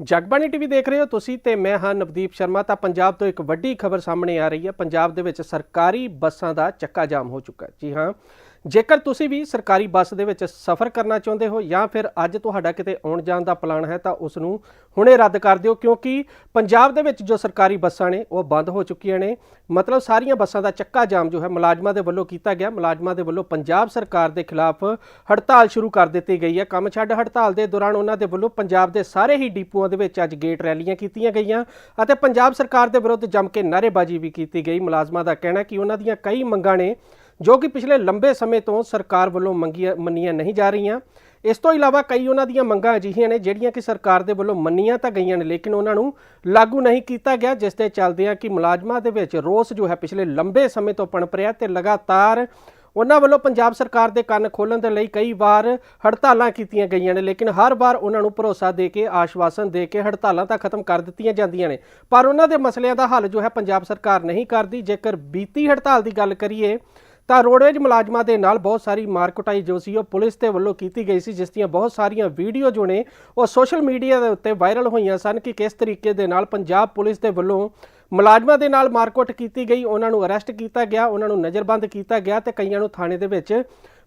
Jagbani TV ਦੇਖ ਰਹੇ ਹੋ ਤੁਸੀਂ ਤੇ ਮੈਂ ਹਾਂ ਨਵਦੀਪ ਸ਼ਰਮਾ। ਤਾਂ ਪੰਜਾਬ ਤੋਂ ਇੱਕ ਵੱਡੀ ਖਬਰ ਸਾਹਮਣੇ ਆ ਰਹੀ ਹੈ। ਪੰਜਾਬ ਦੇ ਵਿੱਚ ਸਰਕਾਰੀ ਬੱਸਾਂ ਦਾ ਚੱਕਾ ਜਾਮ ਹੋ ਚੁੱਕਾ ਹੈ। ਜੀ ਹਾਂ ਜੇਕਰ ਤੁਸੀਂ ਵੀ ਸਰਕਾਰੀ ਬੱਸ ਦੇ ਵਿੱਚ ਸਫ਼ਰ ਕਰਨਾ ਚਾਹੁੰਦੇ ਹੋ ਜਾਂ ਫਿਰ ਅੱਜ ਤੁਹਾਡਾ ਕਿਤੇ ਆਉਣ ਜਾਣ ਦਾ ਪਲਾਨ ਹੈ, ਤਾਂ ਉਸ ਨੂੰ ਹੁਣੇ ਰੱਦ ਕਰ ਦਿਓ, ਕਿਉਂਕਿ ਪੰਜਾਬ ਦੇ ਵਿੱਚ ਜੋ ਸਰਕਾਰੀ ਬੱਸਾਂ ਨੇ, ਉਹ ਬੰਦ ਹੋ ਚੁੱਕੀਆਂ ਨੇ। ਮਤਲਬ ਸਾਰੀਆਂ ਬੱਸਾਂ ਦਾ ਚੱਕਾ ਜਾਮ ਜੋ ਹੈ, ਮੁਲਾਜ਼ਮਾਂ ਦੇ ਵੱਲੋਂ ਕੀਤਾ ਗਿਆ। ਮੁਲਾਜ਼ਮਾਂ ਦੇ ਵੱਲੋਂ ਪੰਜਾਬ ਸਰਕਾਰ ਦੇ ਖਿਲਾਫ ਹੜਤਾਲ ਸ਼ੁਰੂ ਕਰ ਦਿੱਤੀ ਗਈ ਹੈ। ਕੰਮ ਛੱਡ ਹੜਤਾਲ ਦੇ ਦੌਰਾਨ ਉਹਨਾਂ ਦੇ ਵੱਲੋਂ ਪੰਜਾਬ ਦੇ ਸਾਰੇ ਹੀ ਡਿਪੂਆਂ ਦੇ ਵਿੱਚ ਅੱਜ ਗੇਟ ਰੈਲੀਆਂ ਕੀਤੀਆਂ ਗਈਆਂ ਅਤੇ ਪੰਜਾਬ ਸਰਕਾਰ ਦੇ ਵਿਰੁੱਧ ਜੰਮ ਕੇ ਨਾਅਰੇਬਾਜ਼ੀ ਵੀ ਕੀਤੀ ਗਈ। ਮੁਲਾਜ਼ਮਾਂ ਦਾ ਕਹਿਣਾ ਕਿ ਉਹਨਾਂ ਦੀਆਂ ਕਈ ਮੰਗਾਂ ਨੇ ਜੋ ਕਿ ਪਿਛਲੇ ਲੰਬੇ ਸਮੇਂ ਤੋਂ ਸਰਕਾਰ ਵੱਲੋਂ ਮੰਗੀਆਂ, ਮੰਨੀਆਂ ਨਹੀਂ ਜਾ ਰਹੀਆਂ। ਇਸ ਤੋਂ ਇਲਾਵਾ ਕਈ ਉਹਨਾਂ ਦੀਆਂ ਮੰਗਾਂ ਅਜਿਹੀਆਂ ਨੇ ਜਿਹੜੀਆਂ ਕਿ ਸਰਕਾਰ ਦੇ ਵੱਲੋਂ ਮੰਨੀਆਂ ਤਾਂ ਗਈਆਂ ਨੇ, ਲੇਕਿਨ ਉਹਨਾਂ ਨੂੰ ਲਾਗੂ ਨਹੀਂ ਕੀਤਾ ਗਿਆ, ਜਿਸ ਦੇ ਚੱਲਦਿਆਂ ਕਿ ਮੁਲਾਜ਼ਮਾਂ ਦੇ ਵਿੱਚ ਰੋਸ ਜੋ ਹੈ ਪਿਛਲੇ ਲੰਬੇ ਸਮੇਂ ਤੋਂ ਪਣਪ ਰਿਹਾ ਤੇ ਲਗਾਤਾਰ ਉਹਨਾਂ ਵੱਲੋਂ ਪੰਜਾਬ ਸਰਕਾਰ ਦੇ ਕੰਨ ਖੋਲਣ ਦੇ ਲਈ ਕਈ ਵਾਰ ਹੜਤਾਲਾਂ ਕੀਤੀਆਂ ਗਈਆਂ ਨੇ, ਲੇਕਿਨ ਹਰ ਵਾਰ ਉਹਨਾਂ ਨੂੰ ਭਰੋਸਾ ਦੇ ਕੇ, ਆਸ਼ਵਾਸਨ ਦੇ ਕੇ ਹੜਤਾਲਾਂ ਤਾਂ ਖਤਮ ਕਰ ਦਿੱਤੀਆਂ ਜਾਂਦੀਆਂ ਨੇ। ਪਰ ਉਹਨਾਂ ਦੇ ਮਸਲਿਆਂ ਦਾ ਹੱਲ ਜੋ ਹੈ ਪੰਜਾਬ ਸਰਕਾਰ ਨਹੀਂ ਕਰਦੀ। ਜੇਕਰ ਬੀਤੀ ਹੜਤਾਲ ਦੀ ਗੱਲ ਕਰੀਏ ਤਾਂ ਰੋਡਵੇਜ ਮੁਲਾਜ਼ਮਾਂ ਦੇ ਨਾਲ ਬਹੁਤ ਸਾਰੀ ਮਾਰਕਟਾਈ ਜੋ ਸੀ ਉਹ ਪੁਲਿਸ ਦੇ ਵੱਲੋਂ ਕੀਤੀ ਗਈ ਸੀ, ਜਿਸ ਦੀਆਂ ਬਹੁਤ ਸਾਰੀਆਂ ਵੀਡੀਓ ਜੋ ਨੇ, ਉਹ ਸੋਸ਼ਲ ਮੀਡੀਆ ਦੇ ਉੱਤੇ ਵਾਇਰਲ ਹੋਈਆਂ ਸਨ ਕਿ ਕਿਸ ਤਰੀਕੇ ਦੇ ਨਾਲ ਪੰਜਾਬ ਪੁਲਿਸ ਦੇ ਵੱਲੋਂ ਮੁਲਾਜ਼ਮਾਂ ਦੇ ਨਾਲ ਮਾਰਕੁੱਟ ਕੀਤੀ ਗਈ, ਉਹਨਾਂ ਨੂੰ ਅਰੈਸਟ ਕੀਤਾ ਗਿਆ, ਉਹਨਾਂ ਨੂੰ ਨਜ਼ਰਬੰਦ ਕੀਤਾ ਗਿਆ ਤੇ ਕਈਆਂ ਨੂੰ ਥਾਣੇ ਦੇ ਵਿੱਚ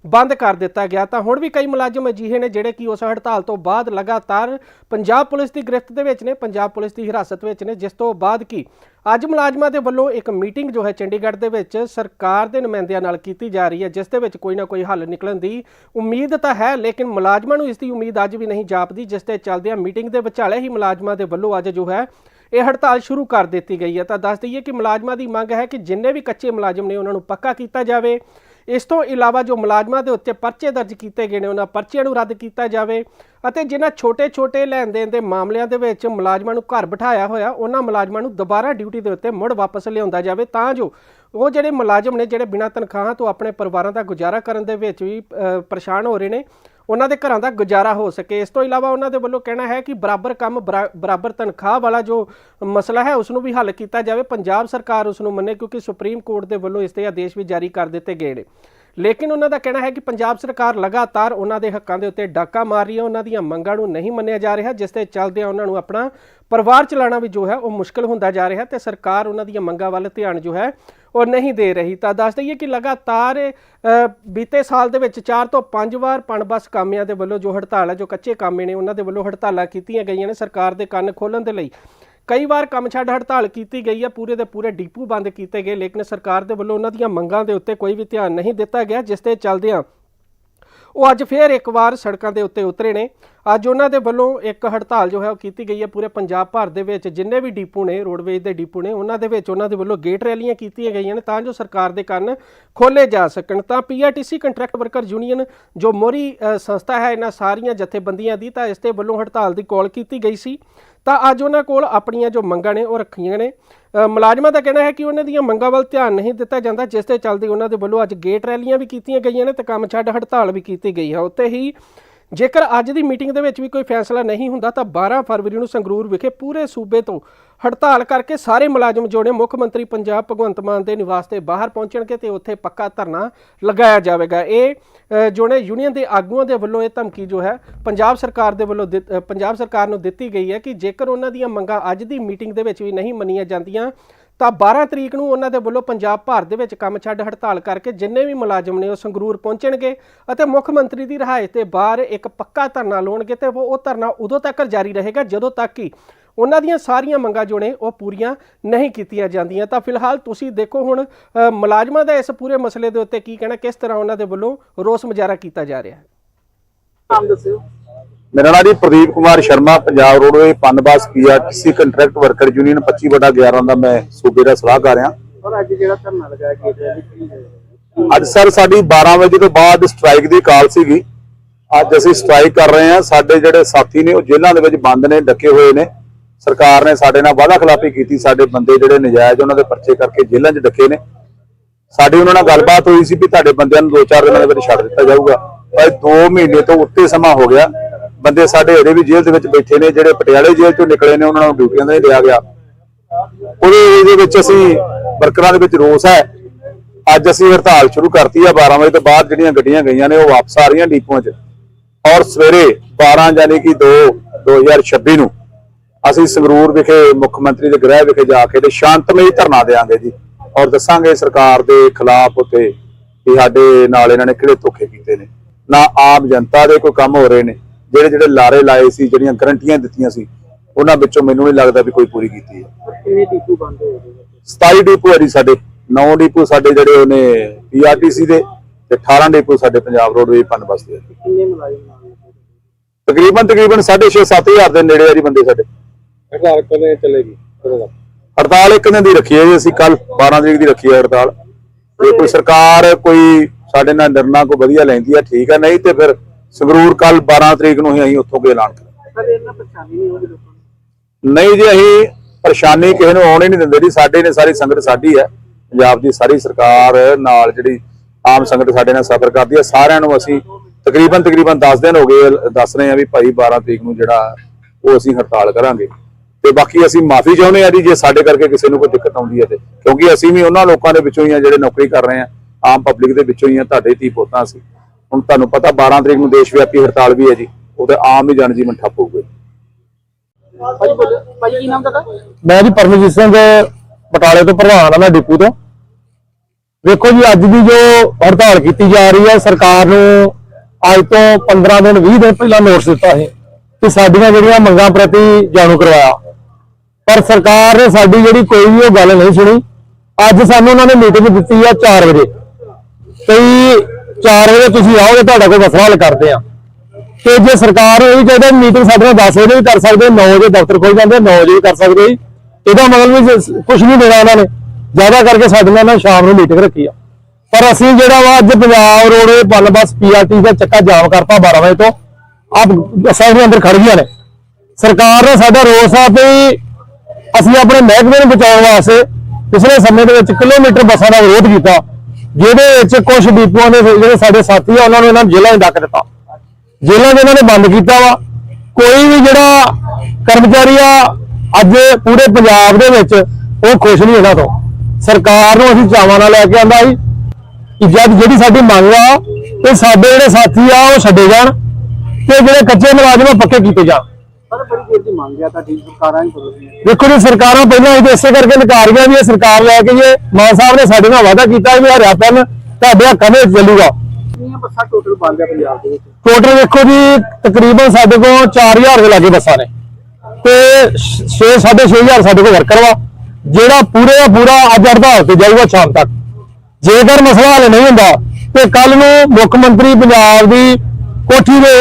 ਬੰਦ ਕਰ ਦਿੱਤਾ ਗਿਆ। ਤਾਂ ਹੁਣ ਵੀ ਕਈ ਮੁਲਾਜ਼ਮ ਅਜਿਹੇ ਨੇ ਜਿਹੜੇ ਕਿ ਉਸ ਹੜਤਾਲ ਤੋਂ ਬਾਅਦ ਲਗਾਤਾਰ ਪੰਜਾਬ ਪੁਲਿਸ ਦੀ ਗ੍ਰਿਫਤ ਦੇ ਵਿੱਚ ਨੇ, ਪੰਜਾਬ ਪੁਲਿਸ ਦੀ ਹਿਰਾਸਤ ਵਿੱਚ ਨੇ। ਜਿਸ ਤੋਂ ਬਾਅਦ ਕੀ ਅੱਜ ਮੁਲਾਜ਼ਮਾਂ ਦੇ ਵੱਲੋਂ ਇੱਕ ਮੀਟਿੰਗ ਜੋ ਹੈ ਚੰਡੀਗੜ੍ਹ ਦੇ ਵਿੱਚ ਸਰਕਾਰ ਦੇ ਨੁਮਾਇੰਦਿਆਂ ਨਾਲ ਕੀਤੀ ਜਾ ਰਹੀ ਹੈ, ਜਿਸ ਦੇ ਵਿੱਚ ਕੋਈ ਨਾ ਕੋਈ ਹੱਲ ਨਿਕਲਣ ਦੀ ਉਮੀਦ ਤਾਂ ਹੈ, ਲੇਕਿਨ ਮੁਲਾਜ਼ਮਾਂ ਨੂੰ ਇਸ ਦੀ ਉਮੀਦ ਅੱਜ ਵੀ ਨਹੀਂ ਜਾਪਦੀ, ਜਿਸ ਦੇ ਚੱਲਦਿਆਂ ਮੀਟਿੰਗ ਦੇ ਵਿਚਾਲੇ ਹੀ ਮੁਲਾਜ਼ਮਾਂ ਦੇ ਵੱਲੋਂ ਅੱਜ ਜੋ ਹੈ ਇਹ ਹੜਤਾਲ ਸ਼ੁਰੂ ਕਰ ਦਿੱਤੀ ਗਈ ਹੈ। ਤਾਂ ਦੱਸ ਦਈਏ ਕਿ ਮੁਲਾਜ਼ਮਾਂ ਦੀ ਮੰਗ ਹੈ ਕਿ ਜਿੰਨੇ ਵੀ ਕੱਚੇ ਮੁਲਾਜ਼ਮ ਨੇ ਉਹਨਾਂ ਨੂੰ ਪੱਕਾ ਕੀਤਾ ਜਾਵੇ। ਇਸ ਤੋਂ ਇਲਾਵਾ ਜੋ ਮੁਲਾਜ਼ਮਾਂ ਦੇ ਉੱਤੇ ਪਰਚੇ ਦਰਜ ਕੀਤੇ ਗਏ ਨੇ, ਉਹਨਾਂ ਪਰਚਿਆਂ ਨੂੰ ਰੱਦ ਕੀਤਾ ਜਾਵੇ ਅਤੇ ਜਿਨ੍ਹਾਂ ਛੋਟੇ-ਛੋਟੇ ਲੈਣ ਦੇਣ ਦੇ ਮਾਮਲਿਆਂ ਦੇ ਵਿੱਚ ਮੁਲਾਜ਼ਮਾਂ ਨੂੰ ਘਰ ਬਿਠਾਇਆ ਹੋਇਆ, ਉਹਨਾਂ ਮੁਲਾਜ਼ਮਾਂ ਨੂੰ ਦੁਬਾਰਾ ਡਿਊਟੀ ਦੇ ਉੱਤੇ ਮੁੜ ਵਾਪਸ ਲਿਆਉਂਦਾ ਜਾਵੇ। ਤਾਂ ਜੋ ਉਹ ਜਿਹੜੇ ਮੁਲਾਜ਼ਮ ਨੇ, ਜਿਹੜੇ ਬਿਨਾਂ ਤਨਖਾਹਾਂ ਤੋਂ ਆਪਣੇ ਪਰਿਵਾਰਾਂ ਦਾ ਗੁਜ਼ਾਰਾ ਕਰਨ ਦੇ ਵਿੱਚ ਵੀ ਪਰੇਸ਼ਾਨ ਹੋ ਰਹੇ ਨੇ ਉਹਨਾਂ ਦੇ ਘਰਾਂ ਦਾ ਗੁਜ਼ਾਰਾ ਹੋ ਸਕੇ। ਇਸ ਤੋਂ ਇਲਾਵਾ ਉਹਨਾਂ ਦੇ ਵੱਲੋਂ ਕਹਿਣਾ ਹੈ ਕਿ ਬਰਾਬਰ ਕੰਮ, ਬਰਾ- ਬਰਾਬਰ ਤਨਖਾਹ ਵਾਲਾ ਜੋ ਮਸਲਾ ਹੈ ਉਸ ਨੂੰ ਵੀ ਹੱਲ ਕੀਤਾ ਜਾਵੇ। ਪੰਜਾਬ ਸਰਕਾਰ ਉਸ ਨੂੰ ਮੰਨੇ ਕਿਉਂਕਿ ਸੁਪਰੀਮ ਕੋਰਟ ਦੇ ਵੱਲੋਂ ਇਸ ਤੇ ਆਦੇਸ਼ ਵੀ ਜਾਰੀ ਕਰ ਦਿੱਤੇ ਗਏ ਨੇ। ਲੇਕਿਨ ਉਹਨਾਂ ਦਾ ਕਹਿਣਾ ਹੈ ਕਿ ਪੰਜਾਬ ਸਰਕਾਰ ਲਗਾਤਾਰ ਉਹਨਾਂ ਦੇ ਹੱਕਾਂ ਦੇ ਉੱਤੇ ਡਾਕਾ ਮਾਰ ਰਹੀ ਹੈ। ਉਹਨਾਂ ਦੀਆਂ ਮੰਗਾਂ ਨੂੰ ਨਹੀਂ ਮੰਨਿਆ ਜਾ ਰਿਹਾ, ਜਿਸ ਤੇ ਚੱਲਦਿਆਂ ਉਹਨਾਂ ਨੂੰ ਆਪਣਾ ਪਰਿਵਾਰ ਚਲਾਉਣਾ ਵੀ ਜੋ ਹੈ ਉਹ ਮੁਸ਼ਕਲ ਹੁੰਦਾ ਜਾ ਰਿਹਾ ਤੇ ਸਰਕਾਰ ਉਹਨਾਂ ਦੀਆਂ ਮੰਗਾਂ ਵੱਲ ਧਿਆਨ ਜੋ ਹੈ ਉਹ ਨਹੀਂ ਦੇ ਰਹੀ। ਤਾਂ ਦੱਸ ਦਈਏ ਕਿ ਲਗਾਤਾਰ ਬੀਤੇ ਸਾਲ ਦੇ ਵਿੱਚ 4 ਤੋਂ 5 ਵਾਰ ਪਣਬਸ ਕਾਮਿਆਂ ਦੇ ਵੱਲੋਂ ਜੋ ਹੜਤਾਲ ਹੈ, ਜੋ ਕੱਚੇ ਕਾਮੇ ਨੇ, ਉਹਨਾਂ ਦੇ ਵੱਲੋਂ ਹੜਤਾਲਾਂ ਕੀਤੀਆਂ ਗਈਆਂ ਨੇ ਸਰਕਾਰ ਦੇ ਕੰਨ ਖੋਲਣ ਦੇ ਲਈ। ਕਈ ਵਾਰ ਕੰਮ ਛੱਡ ਹੜਤਾਲ ਕੀਤੀ ਗਈ ਹੈ, ਪੂਰੇ ਦੇ ਪੂਰੇ ਡੀਪੂ ਬੰਦ ਕੀਤੇ ਗਏ, ਲੇਕਿਨ ਸਰਕਾਰ ਦੇ ਵੱਲੋਂ ਉਹਨਾਂ ਦੀਆਂ ਮੰਗਾਂ ਦੇ ਉੱਤੇ ਕੋਈ ਵੀ ਧਿਆਨ ਨਹੀਂ ਦਿੱਤਾ ਗਿਆ, ਜਿਸ ਤੇ ਚੱਲਦਿਆਂ ਉਹ ਅੱਜ ਫੇਰ ਇੱਕ ਵਾਰ ਸੜਕਾਂ ਦੇ ਉੱਤੇ ਉਤਰੇ ਨੇ। ਅੱਜ ਉਹਨਾਂ ਦੇ ਵੱਲੋਂ ਇੱਕ ਹੜਤਾਲ ਜੋ ਹੈ ਉਹ ਕੀਤੀ ਗਈ ਹੈ ਪੂਰੇ ਪੰਜਾਬ ਭਰ ਦੇ ਵਿੱਚ। ਜਿੰਨੇ ਵੀ ਡਿਪੂ ਨੇ, ਰੋਡਵੇਜ ਦੇ ਡਿਪੂ ਨੇ, ਉਹਨਾਂ ਦੇ ਵਿੱਚ ਉਹਨਾਂ ਦੇ ਵੱਲੋਂ ਗੇਟ ਰੈਲੀਆਂ ਕੀਤੀਆਂ ਗਈਆਂ ਨੇ ਤਾਂ ਜੋ ਸਰਕਾਰ ਦੇ ਕੰਨ ਖੋਲੇ ਜਾ ਸਕਣ। ਤਾਂ ਪੀਆਰਟੀਸੀ ਕੰਟਰੈਕਟ ਵਰਕਰ ਯੂਨੀਅਨ ਜੋ ਮੋਰੀ ਸੰਸਥਾ ਹੈ, ਇਹਨਾਂ ਸਾਰੀਆਂ ਜਥੇਬੰਦੀਆਂ ਦੀ ਤਾਂ ਇਸ ਤੇ ਵੱਲੋਂ ਹੜਤਾਲ ਦੀ ਕਾਲ ਕੀਤੀ ਗਈ ਸੀ। ਤਾਂ ਅੱਜ ਉਹਨਾਂ ਕੋਲ ਆਪਣੀਆਂ ਜੋ ਮੰਗਾਂ ਨੇ ਉਹ ਰੱਖੀਆਂ ਨੇ। ਮੁਲਾਜ਼ਮਾਂ ਦਾ ਕਹਿਣਾ ਹੈ ਕਿ ਉਹਨਾਂ ਦੀਆਂ ਮੰਗਾਂ ਵੱਲ ਧਿਆਨ ਨਹੀਂ ਦਿੱਤਾ ਜਾਂਦਾ, ਜਿਸ ਦੇ ਚੱਲਦੇ ਉਹਨਾਂ ਦੇ ਵੱਲੋਂ ਅੱਜ ਗੇਟ ਰੈਲੀਆਂ ਵੀ ਕੀਤੀਆਂ ਗਈਆਂ ਨੇ ਤੇ ਕੰਮ ਛੱਡ ਹੜਤਾਲ ਵੀ ਕੀਤੀ ਗਈ ਹੈ। ਉੱਤੇ ਹੀ ਜੇਕਰ ਅੱਜ ਦੀ ਮੀਟਿੰਗ ਦੇ ਵਿੱਚ ਵੀ ਕੋਈ ਫੈਸਲਾ ਨਹੀਂ ਹੁੰਦਾ ਤਾਂ 12 ਫਰਵਰੀ ਨੂੰ ਸੰਗਰੂਰ ਵਿਖੇ ਪੂਰੇ ਸੂਬੇ ਤੋਂ ਹੜਤਾਲ ਕਰਕੇ ਸਾਰੇ ਮੁਲਾਜ਼ਮ ਜੋੜੇ ਮੁੱਖ ਮੰਤਰੀ ਪੰਜਾਬ ਭਗਵੰਤ ਮਾਨ ਦੇ ਨਿਵਾਸ ਤੇ ਬਾਹਰ ਪਹੁੰਚਣਗੇ ਤੇ ਉੱਥੇ ਪੱਕਾ ਧਰਨਾ ਲਗਾਇਆ ਜਾਵੇਗਾ। ਇਹ ਜੋੜੇ ਯੂਨੀਅਨ ਦੇ ਆਗੂਆਂ ਦੇ ਵੱਲੋਂ ਇਹ ਧਮਕੀ ਜੋ ਹੈ ਪੰਜਾਬ ਸਰਕਾਰ ਦੇ ਵੱਲੋਂ ਦਿੱਤ- ਪੰਜਾਬ ਸਰਕਾਰ ਨੂੰ ਦਿੱਤੀ ਗਈ ਹੈ ਕਿ ਜੇਕਰ ਉਹਨਾਂ ਦੀਆਂ ਮੰਗਾਂ ਅੱਜ ਦੀ ਮੀਟਿੰਗ ਦੇ ਵਿੱਚ ਵੀ ਨਹੀਂ ਮੰਨੀਆਂ ਜਾਂਦੀਆਂ, ਤਾਂ 12 ਤਰੀਕ ਨੂੰ ਉਹਨਾਂ ਦੇ ਵੱਲੋਂ ਪੰਜਾਬ ਭਰ ਦੇ ਵਿੱਚ ਕੰਮ ਛੱਡ ਹੜਤਾਲ ਕਰਕੇ ਜਿੰਨੇ ਵੀ ਮੁਲਾਜ਼ਮ ਨੇ ਉਹ ਸੰਗਰੂਰ ਪਹੁੰਚਣਗੇ ਅਤੇ ਮੁੱਖ ਮੰਤਰੀ ਦੀ ਰਿਹਾਇਸ਼ ਤੇ ਬਾਹਰ ਇੱਕ ਪੱਕਾ ਧਰਨਾ ਲਾਉਣਗੇ ਤੇ ਉਹ ਧਰਨਾ ਉਦੋਂ ਤੱਕ ਜਾਰੀ ਰਹੇਗਾ ਜਦੋਂ ਤੱਕ ਕਿ ਉਹਨਾਂ ਦੀਆਂ ਸਾਰੀਆਂ ਮੰਗਾਂ ਜੋ ਨੇ ਉਹ ਪੂਰੀਆਂ ਨਹੀਂ ਕੀਤੀਆਂ ਜਾਂਦੀਆਂ। ਤਾਂ ਫਿਲਹਾਲ ਤੁਸੀਂ ਦੇਖੋ ਹੁਣ ਮੁਲਾਜ਼ਮਾਂ ਦਾ ਇਸ ਪੂਰੇ ਮਸਲੇ ਦੇ ਉੱਤੇ ਕੀ ਕਹਿਣਾ ਕਿਸ ਤਰ੍ਹਾਂ ਉਹਨਾਂ ਦੇ ਵੱਲੋਂ ਰੋਸ ਮੁਜ਼ਾਹਰਾ ਕੀਤਾ ਜਾ ਰਿਹਾ ਹੈ? ਨਾਮ ਦੱਸਿਓ। ਮੇਰਾ ਨਾਮ ਜੀ Pradeep Kumar Sharma Punjab roadway Punbus PRTC contract worker union 25 ਬਟਾ 11 ਦਾ ਮੈਂ ਸੂਬੇ ਦਾ ਸਲਾਹਕਾਰ ਹਾਂ। ਔਰ ਅੱਜ ਜਿਹੜਾ ਧਰਨਾ ਲਗਾਇਆ ਗਿਆ ਅੱਜ ਸਰ ਸਾਡੀ 12 ਵਜੇ ਤੋਂ ਬਾਅਦ ਸਟ੍ਰਾਈਕ ਦੀ ਕਾਲ ਸੀਗੀ। ਅੱਜ ਅਸੀਂ ਸਟ੍ਰਾਈਕ ਕਰ ਰਹੇ ਹਾਂ। ਸਾਡੇ ਜਿਹੜੇ ਸਾਥੀ ਨੇ ਉਹ ਜੇਲ੍ਹਾਂ ਦੇ ਵਿੱਚ ਬੰਦ ਨੇ ਡੱਕੇ ਹੋਏ ਨੇ। ਸਰਕਾਰ ਨੇ ਸਾਡੇ ਨਾਲ ਵਾਅਦਾ ਖਿਲਾਫੀ ਕੀਤੀ, ਸਾਡੇ ਬੰਦੇ ਜਿਹੜੇ ਨਜਾਇਜ਼ ਉਹਨਾਂ ਦੇ ਪਰਚੇ ਕਰਕੇ ਜੇਲ੍ਹਾਂ 'ਚ ਡੱਕੇ ਨੇ। ਸਾਡੀ ਉਹਨਾਂ ਨਾਲ ਗੱਲਬਾਤ ਹੋਈ ਸੀ ਵੀ ਤੁਹਾਡੇ ਬੰਦਿਆਂ ਨੂੰ 2-4 ਦਿਨਾਂ ਦੇ ਵਿੱਚ ਛੱਡ ਦਿੱਤਾ ਜਾਊਗਾ। ਪਰ 2 ਮਹੀਨੇ ਤੋਂ ਉੱਤੇ ਸਮਾਂ ਹੋ ਗਿਆ। ਬੰਦੇ ਸਾਡੇ ਹਜੇ ਵੀ ਜੇਲ੍ਹ ਦੇ ਵਿੱਚ ਬੈਠੇ ਨੇ, ਜਿਹੜੇ ਪਟਿਆਲੇ ਜੇਲ੍ਹ ਚੋਂ ਨਿਕਲੇ ਨੇ, ਉਹਨਾਂ ਨੂੰ ਡਿਊਟੀਆਂ ਦਾ ਨਹੀਂ ਲਿਆ ਗਿਆ। ਉਹਦੇ ਦੇ ਵਿੱਚ ਅਸੀਂ ਵਰਕਰਾਂ ਦੇ ਵਿੱਚ ਰੋਸ ਹੈ। ਅੱਜ ਅਸੀਂ ਹੜਤਾਲ ਸ਼ੁਰੂ ਕਰਤੀ ਆ 12 ਵਜੇ ਤੋਂ ਬਾਅਦ ਜਿਹੜੀਆਂ ਗੱਡੀਆਂ ਗਈਆਂ ਨੇ, ਉਹ ਵਾਪਸ ਆ ਰਹੀਆਂ ਡੀਪੂਆਂ 'ਚ। ਔਰ ਸਵੇਰੇ 12 ਯਾਨੀ ਕਿ 2 2026 ਨੂੰ ਅਸੀਂ ਸੰਗਰੂਰ ਵਿਖੇ ਮੁੱਖ ਮੰਤਰੀ ਦੇ ਗ੍ਰਹਿ ਵਿਖੇ ਜਾ ਕੇ ਤੇ ਸ਼ਾਂਤਮਈ ਧਰਨਾ ਦੇਵਾਂਗੇ ਜੀ। ਔਰ ਦੱਸਾਂਗੇ ਸਰਕਾਰ ਦੇ ਖਿਲਾਫ ਉੱਤੇ ਕਿ ਸਾਡੇ ਨਾਲ ਇਹਨਾਂ ਨੇ ਕਿਹੜੇ ਧੋਖੇ ਕੀਤੇ ਨੇ। ਨਾ ਆਮ ਜਨਤਾ ਦੇ ਕੋਈ ਕੰਮ ਹੋ ਰਹੇ ਨੇ। ਜਿਹੜੇ ਜਿਹੜੇ ਲਾਰੇ ਲਾਏ ਸੀ ਜਿਹੜੀਆਂ ਗਰੰਟੀਆਂ ਦਿੱਤੀਆਂ ਸੀ ਉਹਨਾਂ ਵਿੱਚੋਂ ਮੈਨੂੰ ਨਹੀਂ ਲੱਗਦਾ ਵੀ ਕੋਈ ਪੂਰੀ ਕੀਤੀ ਹੈ। ਬੰਦ ਨੇ 27 ਡਿਪੂ ਹੈ ਜੀ ਸਾਡੇ 9 ਡਿਪੂ ਸਾਡੇ ਜਿਹੜੇ ਉਹਨੇ ਪੀਆਰਟੀਸੀ ਦੇ ਤੇ 18 ਡਿਪੂ ਸਾਡੇ ਪੰਜਾਬ ਰੋਡਵੇਜ਼ ਪਨ ਬਸਦੇ ਕਿੰਨੇ ਮੁਲਾਜ਼ਮ ਨੇ? ਤਕਰੀਬਨ ਤਕਰੀਬਨ 6.5 7000 ਦੇ ਨੇੜੇ ਆ ਜੀ ਬੰਦੇ ਸਾਡੇ। ਹੜਤਾਲ ਕਦੇ ਚੱਲੇਗੀ ਹੜਤਾਲ ਇੱਕ ਦਿਨ ਦੀ ਰੱਖੀ ਹੈ ਜੀ ਅਸੀਂ ਕੱਲ 12 ਤਰੀਕ ਦੀ ਰੱਖੀ ਹੈ ਹੜਤਾਲ। ਜੇ ਕੋਈ ਸਰਕਾਰ ਕੋਈ ਸਾਡੇ ਨਾਲ ਨਿਰਣਾ ਕੋਈ ਵਧੀਆ ਲੈਂਦੀ ਹੈ ਠੀਕ ਹੈ ਨਹੀਂ ਤੇ ਫਿਰ ਸੰਗਰੂਰ ਕੱਲ 12 ਤਰੀਕ ਨੂੰ ਹੀ ਅਸੀਂ ਉੱਥੋਂ ਕੋਈ ਐਲਾਨ ਕਰਾਂਗੇ। ਨਹੀਂ ਹੋਈ ਲੋਕਾਂ ਨੂੰ। ਨਹੀਂ ਜੀ ਅਸੀਂ ਪਰੇਸ਼ਾਨੀ ਕਿਸੇ ਨੂੰ ਆਉਣ ਹੀ ਨਹੀਂ ਦਿੰਦੇ ਜੀ ਸਾਡੇ ਨੇ ਸਾਰੀ ਸੰਗਤ ਸਾਡੀ ਹੈ। ਪੰਜਾਬ ਦੀ ਸਾਰੀ ਸਰਕਾਰ ਨਾਲ ਜਿਹੜੀ ਆਮ ਸੰਗਤ ਸਾਡੇ ਨਾਲ ਸਫਰ ਕਰਦੀ ਹੈ ਸਾਰਿਆਂ ਨੂੰ ਅਸੀਂ ਤਕਰੀਬਨ ਤਕਰੀਬਨ 10 ਦਿਨ ਹੋ ਗਏ ਦੱਸ ਰਹੇ ਹਾਂ ਵੀ ਭਾਈ 12 ਤਰੀਕ ਨੂੰ ਜਿਹੜਾ ਉਹ ਅਸੀਂ ਹੜਤਾਲ ਕਰਾਂਗੇ। ਤੇ ਬਾਕੀ ਅਸੀਂ ਮਾਫੀ ਚਾਹੁੰਦੇ ਹਾਂ ਜੀ ਜੇ ਸਾਡੇ ਕਰਕੇ ਕਿਸੇ ਨੂੰ ਕੋਈ ਦਿੱਕਤ ਆਉਂਦੀ ਹੈ ਤੇ। ਕਿਉਂਕਿ ਅਸੀਂ ਵੀ ਉਹਨਾਂ ਲੋਕਾਂ ਦੇ ਵਿੱਚੋਂ ਹੀ ਆ ਜਿਹੜੇ ਨੌਕਰੀ ਕਰ ਰਹੇ ਆ ਆਮ ਪਬਲਿਕ ਦੇ ਵਿੱਚੋਂ ਹੀ ਆ ਤੁਹਾਡੇ ਧੀ ਪੁੱਤਾਂ ਅਸੀਂ। ਹੁਣ ਤੁਹਾਨੂੰ ਪਤਾ 12 ਤਰੀਕ ਨੂੰ ਦੇਸ਼ ਵਿਆਪੀ ਹੜਤਾਲ ਵੀ ਹੈ ਜੀ ਉਹਦੇ ਆਮ ਹੀ ਜਨਜੀਵਨ ਠੱਪ ਹੋਊਗਾ ਜੀ। ਭਾਜੀ ਬੋਲੋ ਭਾਜੀ ਕੀ ਨਾਮ ਤੁਹਾਡਾ? ਮੈਂ ਜੀ ਪਰਮਜੀਤ ਸਿੰਘ ਬਟਾਲੇ ਤੋਂ ਪ੍ਰਧਾਨ ਆ ਮੈਂ ਡਿਪੂ ਤੋਂ। ਵੇਖੋ ਜੀ ਅੱਜ ਦੀ ਜੋ ਹੜਤਾਲ ਕੀਤੀ ਜਾ ਰਹੀ ਹੈ ਸਰਕਾਰ ਨੂੰ ਅੱਜ ਤੋਂ 15 ਦਿਨ 20 ਦਿਨ ਪਹਿਲਾਂ ਨੋਟਿਸ ਦਿੱਤਾ ਸੀ ਕਿ ਸਾਡੀਆਂ ਜਿਹੜੀਆਂ ਮੰਗਾਂ ਪ੍ਰਤੀ ਜਾਣੂ ਕਰਵਾਇਆ। ਪਰ ਸਰਕਾਰ ਨੇ ਸਾਡੀ ਜਿਹੜੀ ਕੋਈ ਵੀ ਉਹ ਗੱਲ ਨਹੀਂ ਸੁਣੀ। ਅੱਜ ਸਾਨੂੰ ਉਹਨਾਂ ਨੇ ਮੀਟਿੰਗ ਦਿੱਤੀ ਆ 4 ਵਜੇ। ਕਈ 4 ਵਜੇ ਤੁਸੀਂ ਆਓਗੇ, ਤੁਹਾਡਾ ਕੋਈ ਮਸਲਾ ਹੱਲ ਕਰਦੇ ਆ। ਕਿ ਜੇ ਸਰਕਾਰ ਇਹ ਵੀ ਕਹਿੰਦਾ ਮੀਟਿੰਗ ਸਾਡੇ ਨਾਲ 10 ਵਜੇ ਵੀ ਕਰ ਸਕਦੇ 9 ਵਜੇ ਦਫ਼ਤਰ ਖੋਲ ਜਾਂਦੇ 9 ਵਜੇ ਵੀ ਕਰ ਸਕਦੇ ਜੀ। ਇਹਦਾ ਮਤਲਬ ਵੀ ਕੁਝ ਨਹੀਂ ਦੇਣਾ ਉਹਨਾਂ ਨੇ। ਜ਼ਿਆਦਾ ਕਰਕੇ ਸਾਡੇ ਨਾਲ ਨਾ ਸ਼ਾਮ ਨੂੰ ਮੀਟਿੰਗ ਰੱਖੀ ਆ। ਪਰ ਅਸੀਂ ਜਿਹੜਾ ਵਾ ਅੱਜ ਪੰਜਾਬ ਰੋਡ ਪੱਲ ਬੱਸ ਪੀਆਰਟੀ ਦਾ ਚੱਕਾ ਜਾਮ ਕਰਤਾ 12 ਵਜੇ ਤੋਂ। ਆਪ ਬੱਸਾਂ ਦੇ ਅੰਦਰ ਖੜ ਗਈਆਂ ਨੇ। ਸਰਕਾਰ ਨੇ ਸਾਡਾ ਰੋਸ ਆ ਵੀ ਅਸੀਂ ਆਪਣੇ ਮਹਿਕਮੇ ਨੂੰ ਬਚਾਉਣ ਵਾਸਤੇ ਪਿਛਲੇ ਸਮੇਂ ਦੇ ਵਿੱਚ ਕਿਲੋਮੀਟਰ ਬੱਸਾਂ ਦਾ ਵਿਰੋਧ ਕੀਤਾ, ਜਿਹਦੇ ਵਿੱਚ ਕੁਝ ਡੀਪੂਆਂ ਦੇ ਜਿਹੜੇ ਸਾਡੇ ਸਾਥੀ ਆ, ਉਹਨਾਂ ਨੂੰ ਇਹਨਾਂ ਨੂੰ ਜੇਲ੍ਹਾਂ 'ਚ ਡੱਕ ਦਿੱਤਾ। ਜੇਲ੍ਹਾਂ 'ਚ ਇਹਨਾਂ ਨੇ ਬੰਦ ਕੀਤਾ ਵਾ। ਕੋਈ ਵੀ ਜਿਹੜਾ ਕਰਮਚਾਰੀ ਆ, ਅੱਜ ਪੂਰੇ ਪੰਜਾਬ ਦੇ ਵਿੱਚ ਉਹ ਖੁਸ਼ ਨਹੀਂ ਇਹਨਾਂ ਤੋਂ। ਸਰਕਾਰ ਨੂੰ ਅਸੀਂ ਚਾਵਾਂ ਨਾਲ ਲੈ ਕੇ ਆਂਦਾ ਸੀ ਕਿ ਜਦ ਜਿਹੜੀ ਸਾਡੀ ਮੰਗ ਆ, ਤੇ ਸਾਡੇ ਜਿਹੜੇ ਸਾਥੀ ਆ, ਉਹ ਛੱਡੇ ਜਾਣ ਤੇ ਜਿਹੜੇ ਕੱਚੇ ਮੁਲਾਜ਼ਮ ਆ, ਪੱਕੇ ਕੀਤੇ ਜਾਣ। ਪਰ ਬੜੀ ਦੇਰ ਦੀ ਮੰਗ ਆ ਤੁਹਾਡੀ ਸਰਕਾਰਾਂ ਹੀ ਬਦਲਦੀਆਂ ਦੇਖੋ ਜੀ ਸਰਕਾਰਾਂ ਪਹਿਲਾਂ ਇਹਦੇ ਇਸੇ ਕਰਕੇ ਨਕਾਰੀਆਂ ਵੀ ਇਹ ਸਰਕਾਰ ਲੈ ਕੇ ਜੇ ਮਾਨ ਸਾਹਿਬ ਨੇ ਸਾਡੇ ਨਾਲ ਵਾਅਦਾ ਕੀਤਾ ਵੀ ਹਰਿਆ ਪੈਨ ਤੁਹਾਡੇ ਹੱਕਾਂ ਵਿੱਚ ਚੱਲੂਗਾ। ਕਿੰਨੀਆਂ ਬੱਸਾਂ ਟੋਟਲ ਬੰਦ ਆ ਪੰਜਾਬ ਦੇ ਵਿੱਚ? ਟੋਟਲ ਵੇਖੋ ਜੀ ਤਕਰੀਬਨ ਸਾਡੇ ਕੋਲ 4000 ਦੇ ਲਾਗੇ ਬੱਸਾਂ ਨੇ। ਤੇ 6 6500 ਸਾਡੇ ਕੋਲ ਵਰਕਰ ਵਾ ਜਿਹੜਾ ਪੂਰੇ ਦਾ ਪੂਰਾ ਅੱਜ ਹੜਤਾਲ ਤੇ ਜਾਊਗਾ ਸ਼ਾਮ ਤੱਕ। ਜੇਕਰ ਮਸਲਾ ਹੱਲ ਨਹੀਂ ਹੁੰਦਾ ਤੇ ਕੱਲ ਨੂੰ ਮੁੱਖ ਮੰਤਰੀ ਪੰਜਾਬ ਦੀ ਕੋਠੀ ਦੇ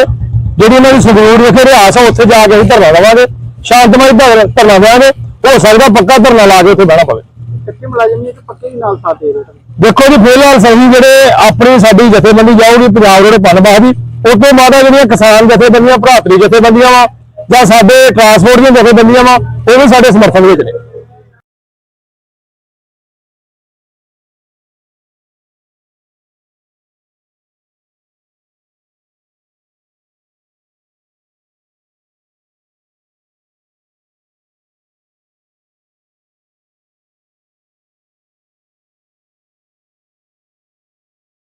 ਜਿਹੜੀ ਉਹਨਾਂ ਦੀ ਸੰਗਰੂਰ ਵਿਖੇ ਰਿਹਾਸ ਆ ਉੱਥੇ ਜਾ ਕੇ ਅਸੀਂ ਧਰਨਾ ਦੇਵਾਂਗੇ ਸ਼ਾਂਤਮਈ ਧਰ- ਧਰਨਾ ਦੇਵਾਂਗੇ ਹੋ ਸਕਦਾ ਪੱਕਾ ਧਰਨਾ ਲਾ ਕੇ ਉੱਥੇ ਬਹਿਣਾ ਪਵੇ। ਕੱਚੇ ਮੁਲਾਜ਼ਮ ਨੇ ਤੇ ਪੱਕੇ ਹੀ ਨਾਲ ਸਾਥ ਦੇ ਰਹੇ ਦੇਖੋ ਜੀ ਫਿਲਹਾਲ ਸਹੀ ਜਿਹੜੇ ਆਪਣੀ ਸਾਡੀ ਜਥੇਬੰਦੀ ਜਾਊਗੀ ਪੰਜਾਬ ਰੋਡ ਪਨਬਾਹ ਦੀ ਉਸ ਤੋਂ ਬਾਅਦ ਆ ਜਿਹੜੀਆਂ ਕਿਸਾਨ ਜਥੇਬੰਦੀਆਂ ਭਰਾਤਰੀ ਜਥੇਬੰਦੀਆਂ ਵਾ ਜਾਂ ਸਾਡੇ ਟਰਾਂਸਪੋਰਟ ਦੀਆਂ ਜਥੇਬੰਦੀਆਂ ਵਾ ਉਹ ਵੀ ਸਾਡੇ ਸਮਰਥਨ ਵਿੱਚ ਨੇ।